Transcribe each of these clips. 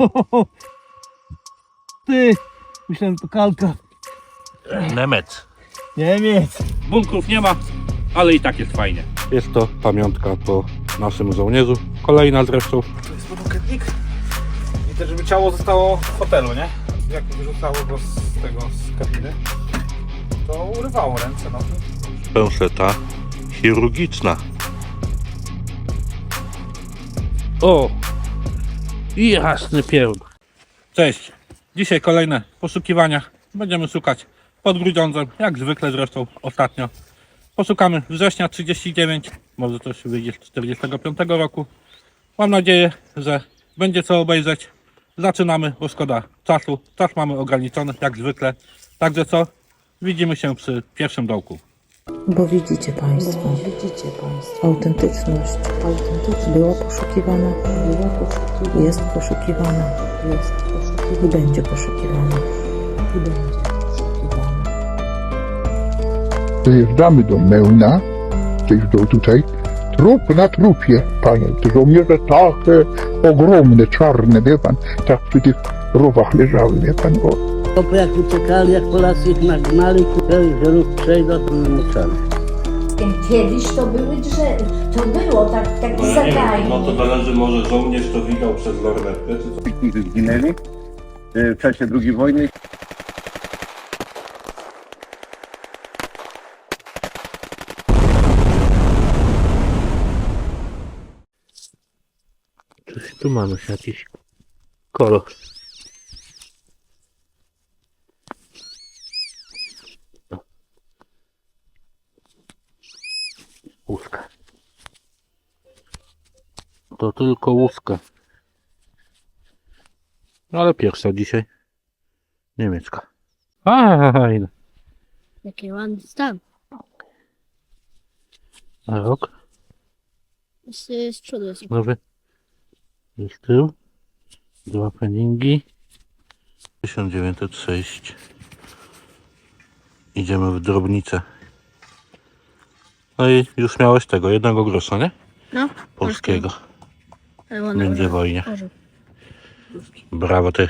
Ty, myślałem to kalka. Nemec. Niemiec. Bunkrów nie ma, ale i tak jest fajnie. Jest to pamiątka po naszym żołnierzu. Kolejna zresztą. To jest podokretnik. I też, żeby ciało zostało w hotelu, nie? Jak wyrzucało go z tego, z kabiny, to urywało ręce, no. Pęseta chirurgiczna. O! Jasny pierdol. Cześć. Dzisiaj kolejne poszukiwania. Będziemy szukać pod Grudziądzem, jak zwykle zresztą ostatnio. Poszukamy września 39, może coś wyjdzie z 45 roku. Mam nadzieję, że będzie co obejrzeć. Zaczynamy, bo szkoda czasu. Czas mamy ograniczony, jak zwykle. Także co? Widzimy się przy pierwszym dołku. Bo widzicie Państwo, Widzicie Państwo, autentyczność autentyczność była poszukiwana, była poszukiwana, jest poszukiwana jest poszukiwana i będzie poszukiwana. i będzie poszukiwana. Dojeżdżamy do Mełna, gdzieś do tutaj, trup na trupie, panie, te żołnierze takie ogromne, czarne, wie pan, tak przy tych rowach leżały, wie pan, o. Chłopy jak uciekali, jak Polacy ich nagnali, kupili, że ruch przejdą, to uciekali. Kiedyś to były drzewa, to było tak, takie No zadanie. zależy, może żołnierz to widział przez lornetkę, czy co? Zginęli e, w czasie II wojny. Coś tu mamy jakiś kolor. Łuska. To tylko łuska. No ale pierwsza dzisiaj. Niemiecka. Fajna. Jaki ładny stan. A rok? Z, z przodu jest. Nowy. Jest tył. Dwa peningi. 1906. Idziemy w drobnicę. No i już miałeś tego, jednego grosza, nie? No, Polskiego. Ale Międzywojnie. orzeł. Brawo ty.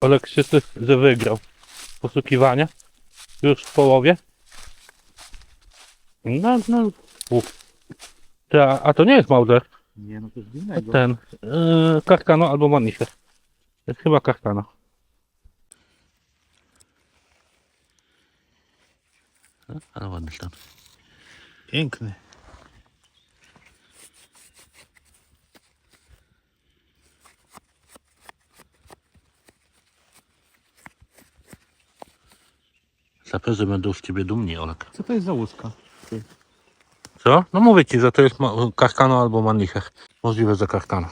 Olek krzyczy, że wygrał. Poszukiwania. Już w połowie. No, no. Uf. Ty, A, to nie jest Mauser. Nie, no to jest innego. Ten. Yy, Karkano albo Manifer. To jest chyba Karkano. No, Ale ładny stan. Piękny. Saperzy będą z ciebie dumni, Olek. Co to jest za łuska? Co? No mówię ci, że to jest Karkano albo Manicher. Możliwe, że Karkano.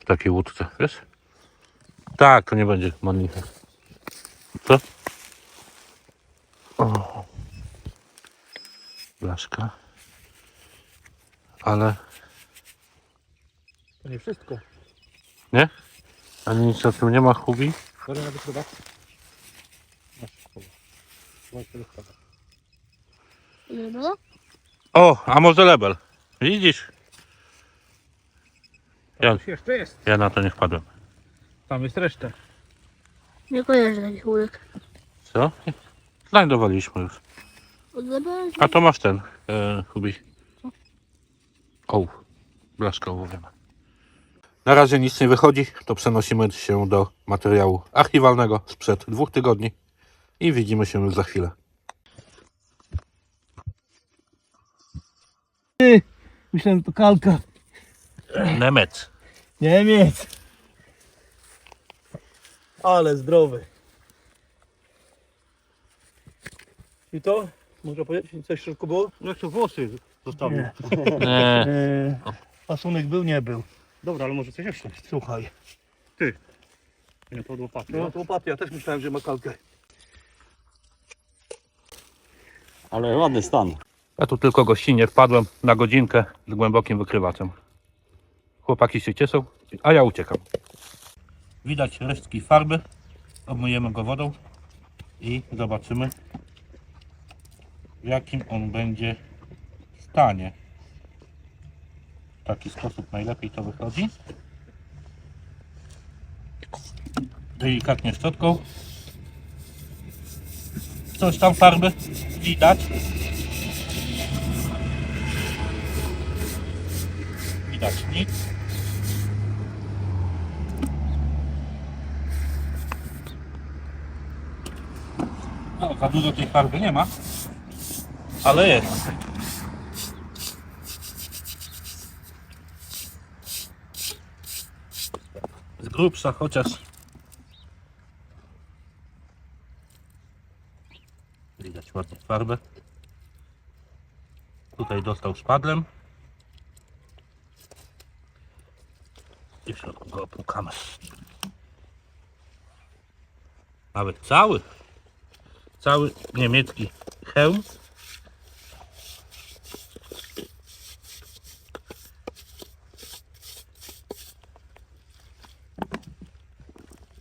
W takiej łódce, wiesz? Tak, to nie będzie Manicher. Co? Blaszka. Ale To nie wszystko. nie? Ani nic na tym nie ma chubi. Dobra, na wykrywa. Masz było? O, a może lebel. Widzisz? Ja, Coś jeszcze jest. ja na to nie wpadłem. Tam jest reszta. Nie kojarzę takich łódek. Co? Znajdowaliśmy już. A to masz ten, e, Hubi. O, blaszka ołowiana. Na razie nic nie wychodzi, to przenosimy się do materiału archiwalnego sprzed dwóch tygodni i widzimy się już za chwilę. Ty, myślałem to kalka. Nemec. Niemiec. Ale zdrowy. I to? Można powiedzieć, coś w środku było? Jak to włosy zostawił? Nie. Nie. Eee, pasunek był, nie był. Dobra, ale może coś jeszcze. Słuchaj. Nie, to od łopaty. No to łopaty, ja też myślałem, że ma kalkę. Ale ładny stan. Ja tu tylko gościnnie wpadłem na godzinkę z głębokim wykrywaczem. Chłopaki się cieszą, a ja uciekam. Widać resztki farby. Obmyjemy go wodą i zobaczymy w jakim on będzie stanie. W taki sposób najlepiej to wychodzi. delikatnie szczotką. Coś tam farby widać. Widać nic. No, za dużo tej farby nie ma, ale jest. Z grubsza chociaż widać ładnie farbę. Tutaj dostał szpadlem. I w środku go opłukamy. Nawet cały, cały niemiecki hełm.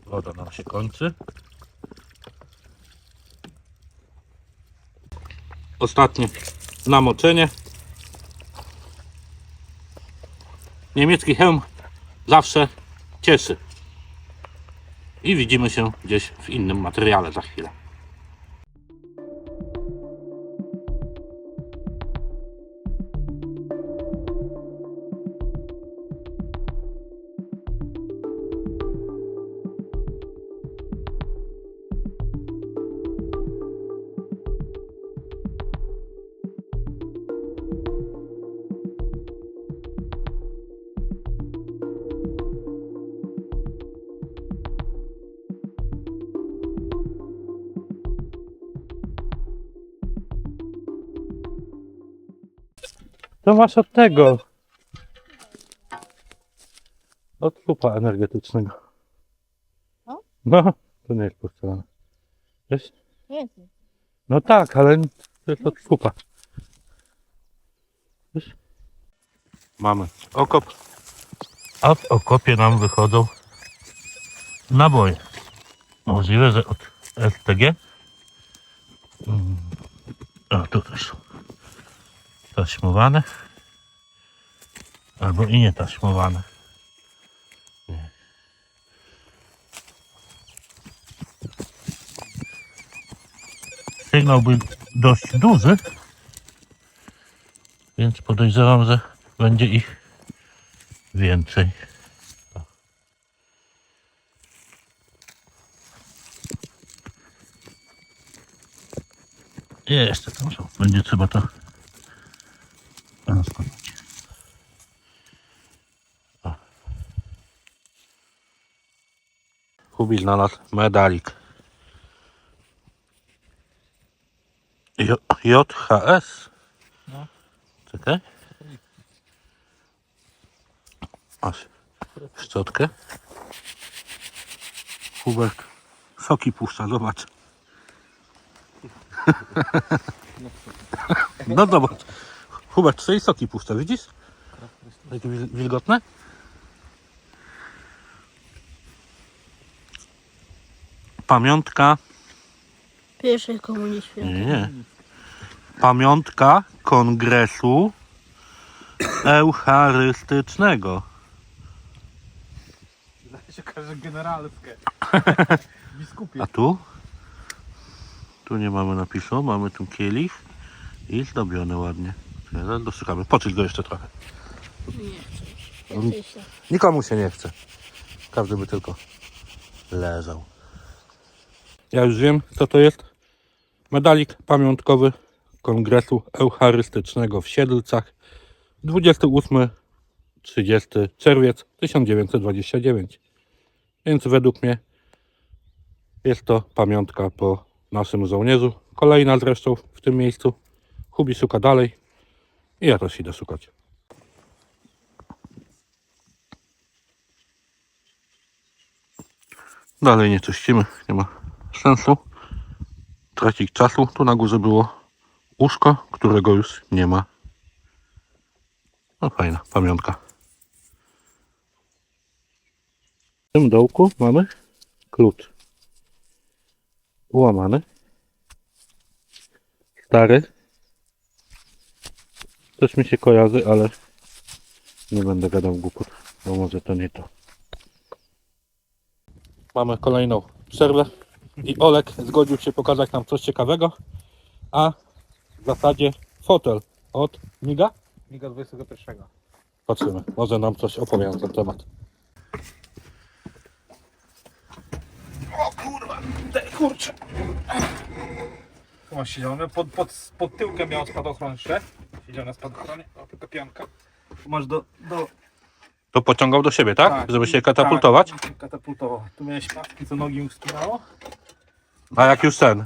Woda nam się kończy. Ostatnie namoczenie. Niemiecki hełm zawsze cieszy. I widzimy się gdzieś w innym materiale za chwilę. To masz od tego. Od kupa energetycznego. No? No, to nie jest porcelana. Wiesz? Jest. No tak, ale to jest od kupa. Wiesz? Mamy okop, a w okopie nam wychodzą naboje. Możliwe, że od STG. Mm. A tu też są taśmowane. Albo i nie taśmowane. Nie. Sygnał był dość duży, więc podejrzewam, że będzie ich więcej. Jeszcze tam są. Będzie trzeba to Kubi znalazł medalik. J- JHS. No. Czekaj. Masz szczotkę. Hubert soki puszcza, zobacz. No zobacz. Hubert tutaj soki puszcza, widzisz? Takie wil- wilgotne? Pamiątka Pierwszej komunii świata. Nie, nie. Pamiątka kongresu eucharystycznego. Zdaje się okaże generalskie. Biskupie. A tu? Tu nie mamy napisu, mamy tu kielich i zdobiony ładnie. Zaraz doszukamy. Poczuć go jeszcze trochę. Jesteś tam. Nikomu się nie chce. Każdy by tylko leżał. Ja już wiem, co to jest. Medalik pamiątkowy Kongresu Eucharystycznego w Siedlcach 28-30 czerwiec 1929. Więc według mnie jest to pamiątka po naszym żołnierzu. Kolejna zresztą w tym miejscu. Hubi szuka dalej i ja też idę szukać. Dalej nie czyścimy, nie ma sensu tracić czasu. Tu na górze było łóżko, którego już nie ma. No fajna pamiątka. W tym dołku mamy klucz. Ułamany. Stary. Coś mi się kojarzy, ale nie będę gadał głupot, bo może to nie to. mamy kolejną przerwę i Olek zgodził się pokazać nam coś ciekawego, a w zasadzie fotel od Miga. Miga 21. Patrzymy, może nam coś opowie na ten temat. Kurczę. Tu masz siedział, pod, pod, pod tyłkiem miał spadochron jeszcze. Siedział na spadochronie, o tylko pianka. Tu masz do, do To pociągał do siebie, tak? Żeby się katapultować? Tak, katapultował. Tu miałeś pawki, co nogi mu wspinało? A jak już ten?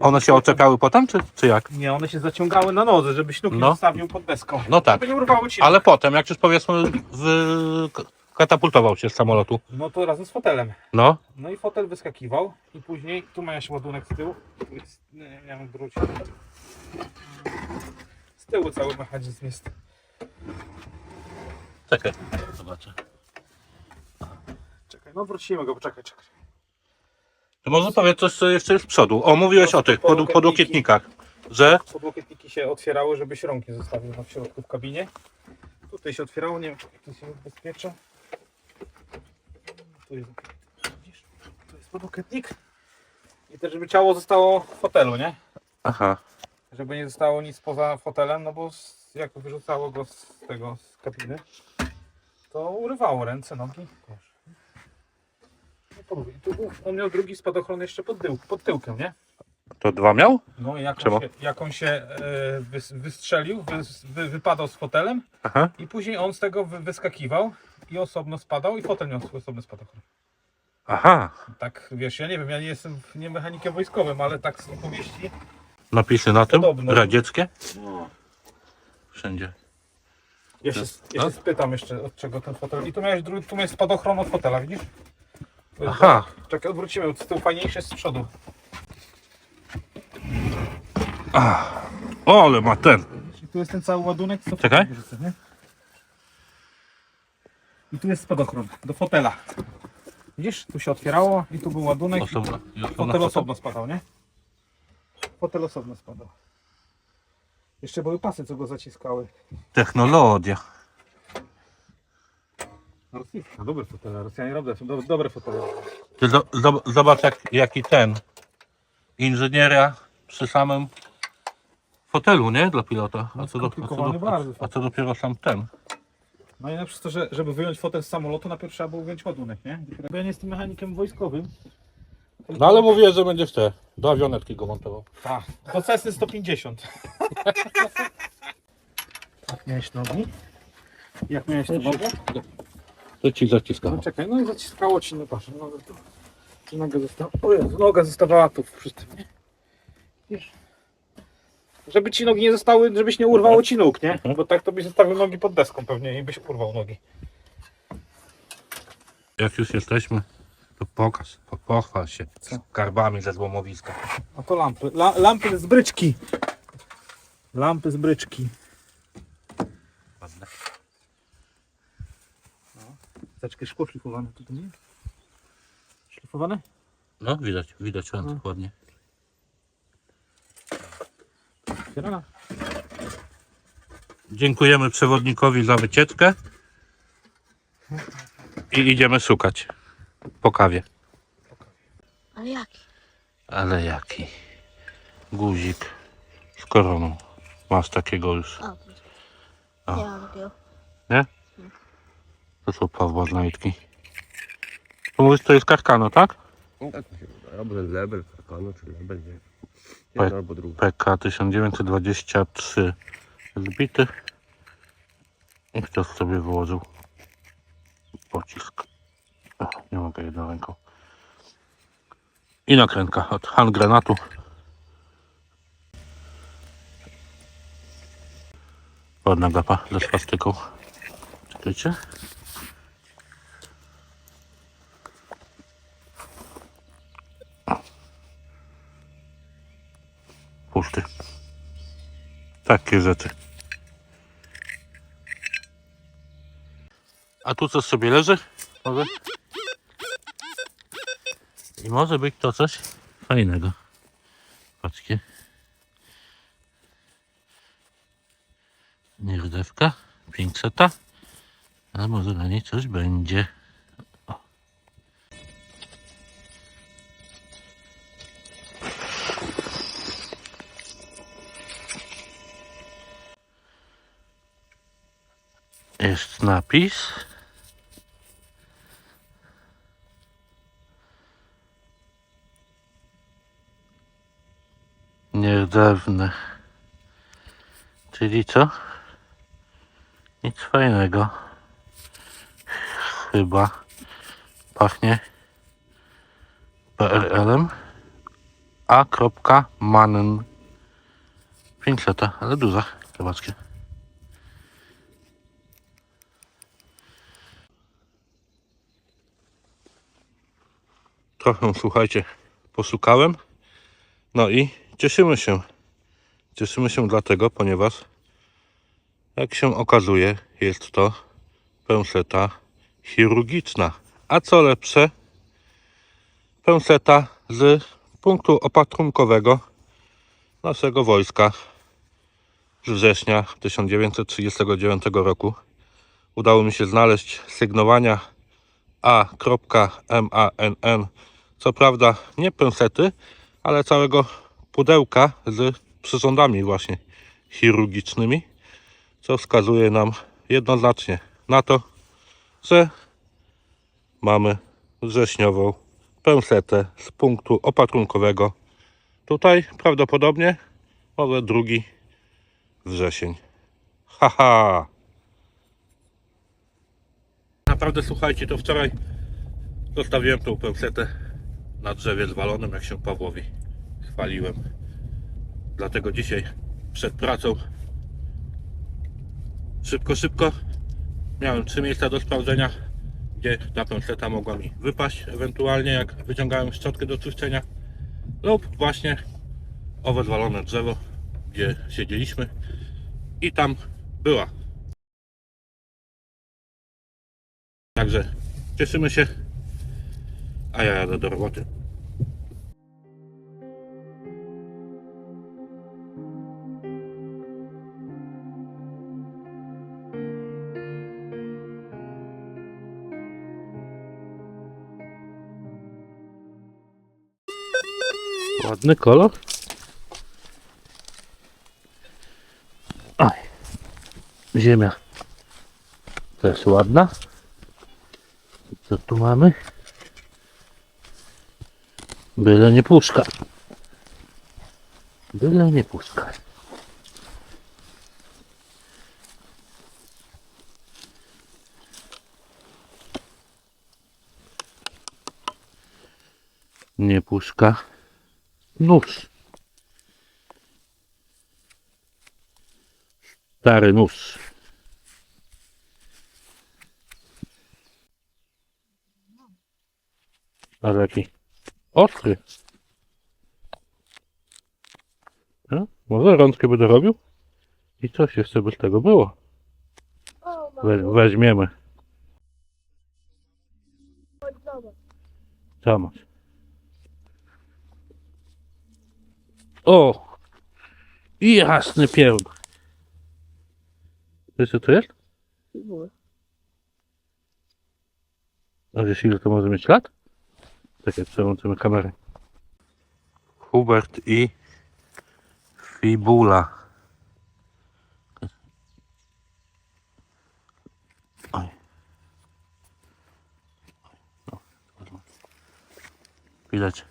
One się oczepiały potem, czy, czy jak? Nie, one się zaciągały na nodze, żebyś nóg nie No. zostawił pod deską. No tak. Żeby nie urwało ci. Ale potem, jak już powiedzmy, w... katapultował się z samolotu. No to razem z fotelem. No, No i fotel wyskakiwał i później tu miałeś ładunek z tyłu. Tu jest, nie, wiem, wróć. Z tyłu cały mechanizm jest. czekaj. Zobaczę. Czekaj, no wrócimy go, poczekaj, czekaj. To może powiedz coś, co jeszcze jest z przodu. O, mówiłeś o tych pod, podłokietnikach, że Podłokietniki się otwierały, żebyś rąk nie zostawił na w środku w kabinie. Tutaj się otwierało, nie wiem, czy tu się ubezpiecza. Tu jest, widzisz? Tu jest podłokietnik. I też, żeby ciało zostało w fotelu, nie? Aha. Żeby nie zostało nic poza fotelem, no bo jak wyrzucało go z tego, z kabiny, to urywało ręce, nogi. Proszę. No, podwój- tu, on miał drugi spadochron jeszcze pod, tył, pod tyłkiem, nie? To dwa miał? No i jak Czemu? on się, jak on się e, wys, wystrzelił, wys, wy, wypadał z fotelem Aha. i później on z tego wy, wyskakiwał i osobno spadał i fotel miał swój osobny spadochron. Aha. Tak, wiesz, ja nie wiem, ja nie jestem nie mechanikiem wojskowym, ale tak z opowieści. Napisy na tym? Podobno. Radzieckie? Wszędzie. Ja się, ja No. się spytam jeszcze od czego ten fotel. I tu miałeś drugi, tu miałeś spadochron od fotela, widzisz? Aha. Czekaj, odwrócimy, z tyłu fajniejsze z przodu. O, ale ma ten. I tu jest ten cały ładunek. Co Czekaj. wyrzucę, nie? I tu jest spadochron do fotela. Widzisz? Tu się otwierało i tu był ładunek. Osobno. I fotel osobno spadał, nie? Fotel osobno spadał. Jeszcze były pasy, co go zaciskały. Technologia. Rosyjska, dobre fotele. Rosjanie robią dobre, dobre fotele. Ty zo- zo- zobacz jak, jaki ten inżynieria przy samym fotelu, nie? Dla pilota. A co, do, a, co skomplikowany do, bardzo. a co dopiero sam ten. Najlepsze jest to, że żeby wyjąć fotel z samolotu, najpierw trzeba było wyjąć ładunek, nie? Bo ja nie jestem mechanikiem wojskowym. No ale mówię, że będziesz te do awionetki go montował. Tak. Do Cessny 150. Jak miałeś nogi? Jak miałeś tu nogę? To ci zaciska. No czekaj, no i zaciskało ci, no patrz, nogę tu. Noga została? O Jezu, noga zostawała tu przy tym, nie? Wiesz? Żeby ci nogi nie zostały, żebyś nie urwało ci nóg, nie? Bo tak to byś zostawił nogi pod deską pewnie i byś urwał nogi. Jak już jesteśmy, to pokaż, po, pochwal się Co? skarbami ze złomowiska. A to lampy. La, lampy z bryczki. Lampy z bryczki. Ładne. Zaczkę szkło szlifowane tutaj, nie? Szlifowane? No widać, widać No. ładnie. Otwierana. Dziękujemy przewodnikowi za wycieczkę. I idziemy szukać po kawie. Ale jaki? Ale jaki guzik z koroną. Masz takiego już. A, A. nie mam takiego. To są Pawła znajdki. To mówisz, to jest karkano, tak? No tak mi się wydaje. Albo ten lebel, karkano, czy lebel, nie. Jedno albo drugie. PK 1923 zbity. I ktoś sobie wyłożył pocisk. O, nie mogę jedną ręką. I nakrętka od hand granatu. Ładna gapa ze swastyką. Czekajcie. Pusty. Takie rzeczy. A tu coś sobie leży? Może? I może być to coś fajnego. Patrzcie. Nierzewka, 500. A może na niej coś będzie. Jest napis. Nierdzewny. Czyli co? Nic fajnego. Chyba pachnie PRL-em. A. Mannen. 500, ale duże. Zobaczcie. Trochę, słuchajcie, poszukałem. No i cieszymy się. Cieszymy się dlatego, ponieważ jak się okazuje, jest to pęseta chirurgiczna. A co lepsze, pęseta z punktu opatrunkowego naszego wojska z września 1939 roku. Udało mi się znaleźć sygnowania A.MANN. Co prawda nie pęsety, ale całego pudełka z przyrządami właśnie chirurgicznymi, co wskazuje nam jednoznacznie na to, że mamy wrześniową pęsetę z punktu opatrunkowego. Tutaj prawdopodobnie może drugi wrzesień. Haha! Naprawdę słuchajcie, to wczoraj zostawiłem tą pęsetę na drzewie zwalonym, jak się Pawłowi chwaliłem. Dlatego dzisiaj przed pracą szybko, szybko miałem trzy miejsca do sprawdzenia, gdzie ta pęseta mogła mi wypaść, ewentualnie jak wyciągałem szczotkę do czyszczenia lub właśnie owe zwalone drzewo, gdzie siedzieliśmy i tam była. Także cieszymy się, a ja jadę do roboty. Ładny kolor. Oj. Ziemia też ładna. Co tu mamy? Byle nie puszka. Byle nie puszka. Nie puszka. Nóż. Stary nóż. Ale jaki ostry. No, może rączkę będę robił i coś jeszcze by z tego było. We, weźmiemy. Co masz? O! Jasny pierun. Wiesz co to jest? A wiesz ile to może mieć lat? Jak przełączymy kamerę. Hubert i Fibula. Oj. No. Widać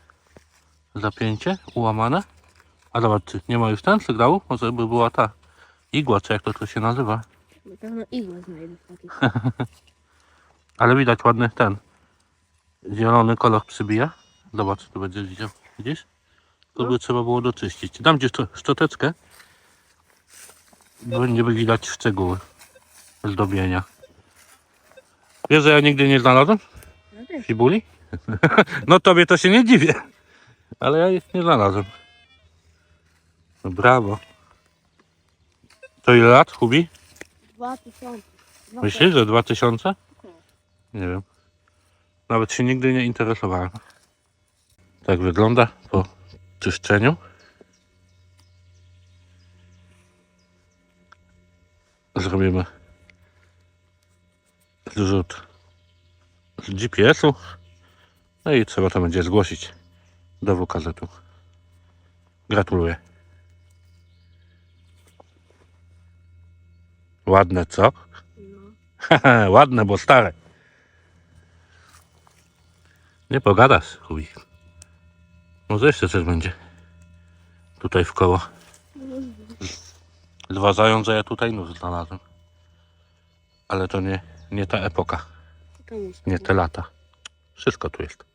zapięcie ułamane. A zobacz, czy nie ma już ten sygnału? Może by była ta igła, czy jak to, to się nazywa. Na pewno igłę znajdę w takiej. Ale widać ładny ten zielony kolor przybija. Zobacz, tu będziesz widział. Widzisz? To by trzeba było doczyścić. Dam ci szczo- szczoteczkę. Będzie widać szczegóły zdobienia. Wiesz, że ja nigdy nie znalazłem No fibuli? no tobie to się nie dziwię. Ale ja ich nie znalazłem. No brawo. To ile lat, Hubi? Dwa tysiące. Dwa Myślisz, że 2000? Nie wiem. Nawet się nigdy nie interesowałem. Tak wygląda po czyszczeniu. Zrobimy zrzut z GPS-u. No i trzeba to będzie zgłosić do WKZ-u. Gratuluję. Ładne, co? Haha, ładne, bo stare. Nie pogadasz, chuj. Może jeszcze coś będzie. Tutaj w koło. Zważają, że ja tutaj nóż znalazłem. Ale to nie, nie ta epoka, nie te lata. Wszystko tu jest.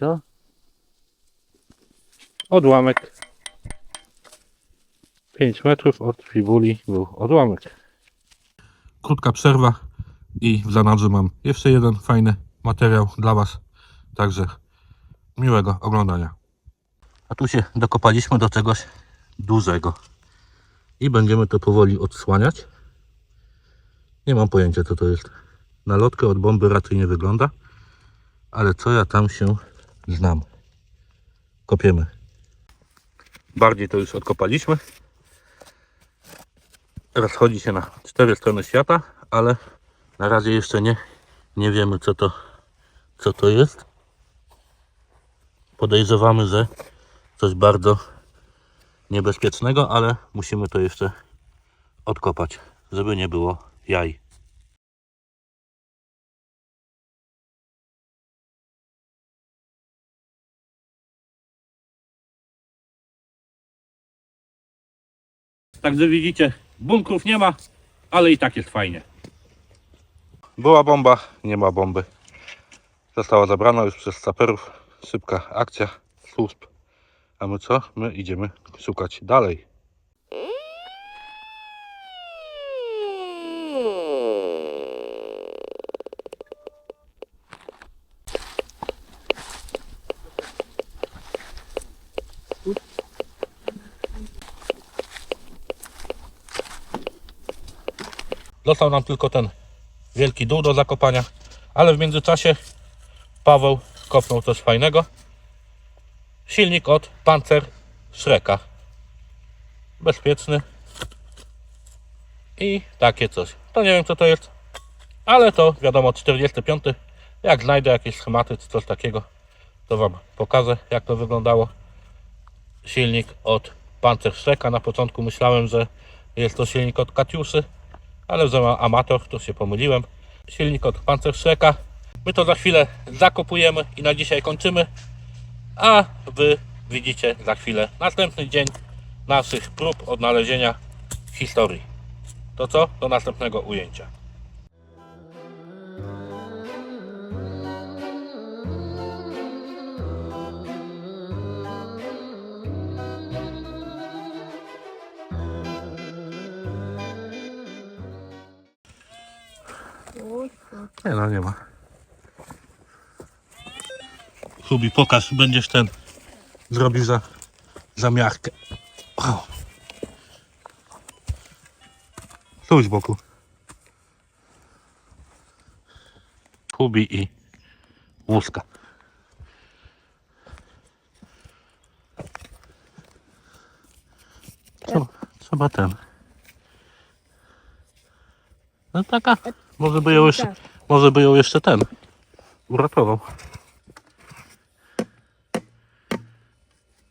Co? Odłamek. 5 metrów od fibuli był odłamek. Krótka przerwa i w zanadrzu mam jeszcze jeden fajny materiał dla Was. Także miłego oglądania. A tu się dokopaliśmy do czegoś dużego. I będziemy to powoli odsłaniać. Nie mam pojęcia co to jest. Na lotkę od bomby raczej nie wygląda. Ale co ja tam się znam. Kopiemy. Bardziej to już odkopaliśmy. Rozchodzi się na cztery strony świata, ale na razie jeszcze nie, nie wiemy co to, co to jest. Podejrzewamy, że coś bardzo niebezpiecznego, ale musimy to jeszcze odkopać, żeby nie było jaj. Także widzicie, bunkrów nie ma, ale i tak jest fajnie. Była bomba, nie ma bomby. Została zabrana już przez saperów. Szybka akcja służb. A my co? My idziemy szukać dalej. Został nam tylko ten wielki dół do zakopania, ale w międzyczasie Paweł kopnął coś fajnego. Silnik od Panzer Shreka. Bezpieczny. I takie coś. To nie wiem co to jest, ale to wiadomo 45. Jak znajdę jakieś schematy czy coś takiego, to Wam pokażę jak to wyglądało. Silnik od Panzer Shreka. Na początku myślałem, że jest to silnik od Katiuszy, ale że ma amator, to się pomyliłem. Silnik od Panzer Shreka. My to za chwilę zakopujemy i na dzisiaj kończymy. A Wy widzicie za chwilę następny dzień naszych prób odnalezienia historii. To co? Do następnego ujęcia. Nie no, nie ma. Hubi, pokaż, będziesz ten zrobił za zamiarkę. O. Tu z boku. Hubi i łuska. Trzeba, trzeba ten. No taka. Może by ją jeszcze, może by ją jeszcze ten uratował.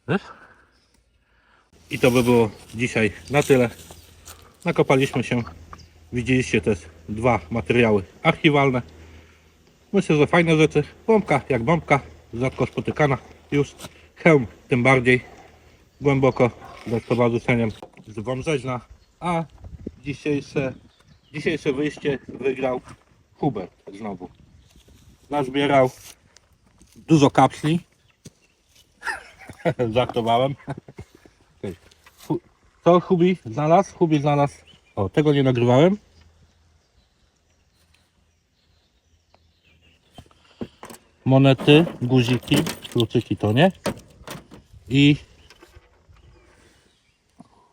Wiesz? I to by było dzisiaj na tyle. Nakopaliśmy się. Widzieliście też dwa materiały archiwalne. Myślę, że fajne rzeczy. Bombka jak bombka, rzadko spotykana już. Hełm tym bardziej głęboko ze stowarzyszeniem z Wąbrzeźna. A dzisiejsze, dzisiejsze wyjście wygrał Hubert znowu. Nazbierał dużo kapsli. Żartowałem. Co Hubi znalazł? Hubi znalazł. O, tego nie nagrywałem. Monety, guziki, kluczyki to nie. I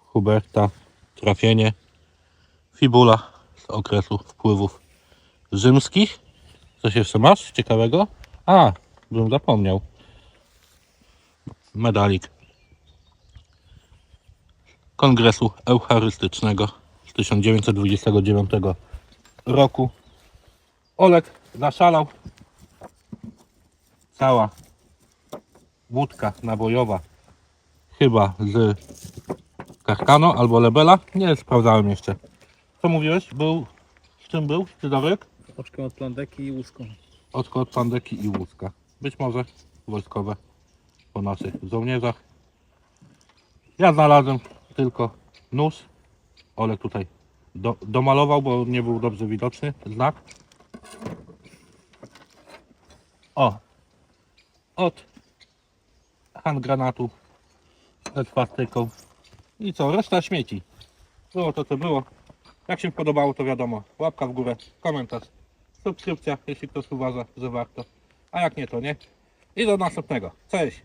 Huberta trafienie. Fibula z okresu wpływów rzymskich. Coś jeszcze masz ciekawego? A, bym zapomniał. Medalik Kongresu Eucharystycznego z 1929 roku. Olek zaszalał. Cała wódka nabojowa. Chyba z Karkano albo Lebela. Nie sprawdzałem jeszcze. Co mówiłeś? Był... Z czym był? Scyzoryk? Oczką od plandeki i łuską. Oczko od pandeki i łuska. Być może wojskowe po naszych żołnierzach. Ja znalazłem tylko nóż. Olek tutaj do, domalował, bo nie był dobrze widoczny znak. O! Od handgranatu z plastyką. I co? Reszta śmieci. Było to co było. Jak się podobało to wiadomo. Łapka w górę, komentarz subskrypcja, jeśli ktoś uważa, że warto. A jak nie, to nie. I do następnego. Cześć!